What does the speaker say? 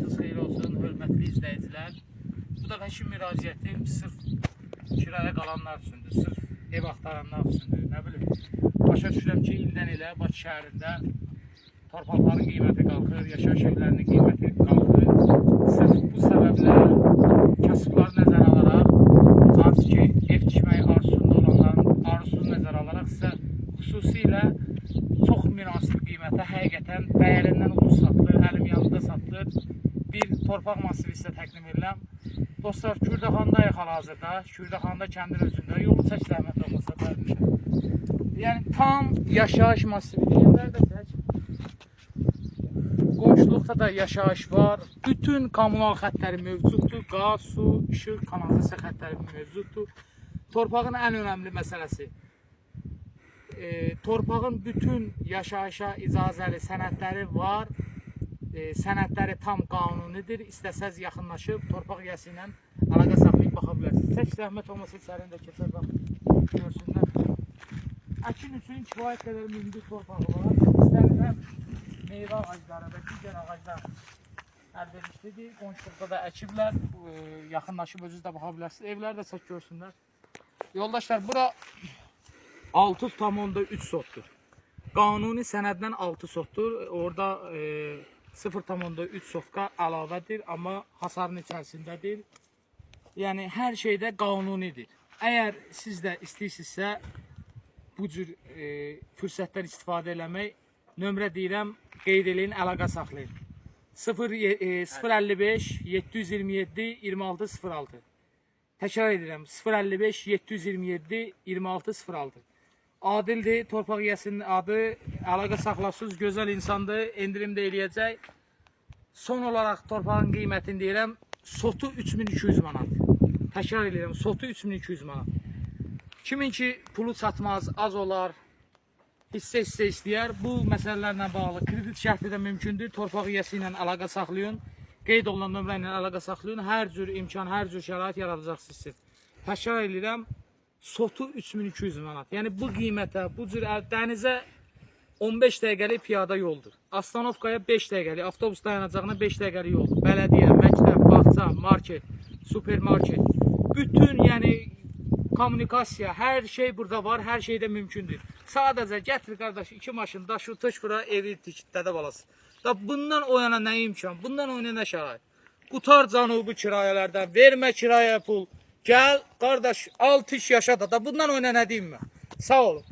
Vaxtınız xeyir olsun, hörmətli izləyicilər. Bu da məşin müraciətim sırf kiraya qalanlar üçündür, sırf ev axtaranlar üçündür. Nə bilim, başa düşürəm ki, ildən ilə Bakı şəhərində torpaqların qiyməti qalxır, yaşayış evlərinin qiyməti qalxır. Sırf bu səbəblə kasıbları nəzərə alaraq, hansı ki, ev tikməyi arzusunda olanların arzusunu nəzərə alaraq sizə xüsusilə çox münasib qiymətə həqiqətən dəyərindən ucuz satılır, əlim yanında satılır. Bir torpaq masivi sizə təqdim edirəm. Dostlar, Kürdəxandayıq hal-hazırda. Kürdəxanda kəndin özündə. Yolu çək zəhmət olmasa bərmişəm. Yəni tam yaşayış masividir. Yerlər də çək. Qonşuluqda da yaşayış var. Bütün kommunal xəttləri mövcuddur. Qaz, su, işıq, kanalizasiya xəttləri mövcuddur. Torpağın ən önəmli məsələsi e, torpağın bütün yaşayışa icazəli sənədləri var. E, sənədləri tam qanunidir. İstəsəz yaxınlaşıb torpaq yəsi ilə əlaqə saxlayıb baxa bilərsiniz. Tək zəhmət olmasa içərini də keçər bax görsünlər. Əkin üçün kifayət qədər münbit torpağı var. İstənilən meyvə ağacları və digər ağaclar əlverişlidir. Qonşuluqda da əkiblər. E, yaxınlaşıb özünüz də baxa bilərsiniz. Evləri də çək görsünlər. Yoldaşlar bura 6.3 sotdur. Qanuni sənəddən 6 sotdur. Orada e, 0.3 sotka əlavədir, amma hasarın içərisindədir. Yəni hər şeydə qanunidir. Əgər siz də istəyirsinizsə bu cür e, fürsətdən istifadə eləmək nömrə deyirəm, qeyd eləyin, əlaqə saxlayın. 0 e, 055 727 2606 Təkrar edirəm. 055 727 2606 Adildir, torpaq yəsinin adı, əlaqə saxlasız, gözəl insandır, endirim də eləyəcək. Son olaraq torpağın qiymətini deyirəm, sotu 3200 manat. Təkrar edirəm, sotu 3200 manat. Kimin ki pulu çatmaz, az olar, hissə-hissə istəyər, bu məsələlərlə bağlı kredit şərti də mümkündür. Torpaq yəsi ilə əlaqə saxlayın. Qeyd olunan nömrə ilə əlaqə saxlayın. Hər cür imkan, hər cür şərait yaradacaqsınız siz. Təkrar edirəm, sotu 3200 manat. Yəni bu qiymətə, bu cür dənizə 15 dəqiqəlik piyada yoldur. Astanovkaya 5 dəqiqəlik, avtobus dayanacağına 5 dəqiqəlik yoldur. Bələdiyyə, məktəb, bağça, market, supermarket. Bütün yəni kommunikasiya, hər şey burada var, hər şey də mümkündür. Sadəcə gətir qardaş, iki maşın daşı tış bura evi tik dədə balası. Da bundan o yana nə imkan, bundan o yana nə şərait? Qutar canı bu kirayələrdən, vermə kirayə pul. Gəl qardaş, 6 iş yaşa da, da bundan yana nə deyim mən? Sağ olun.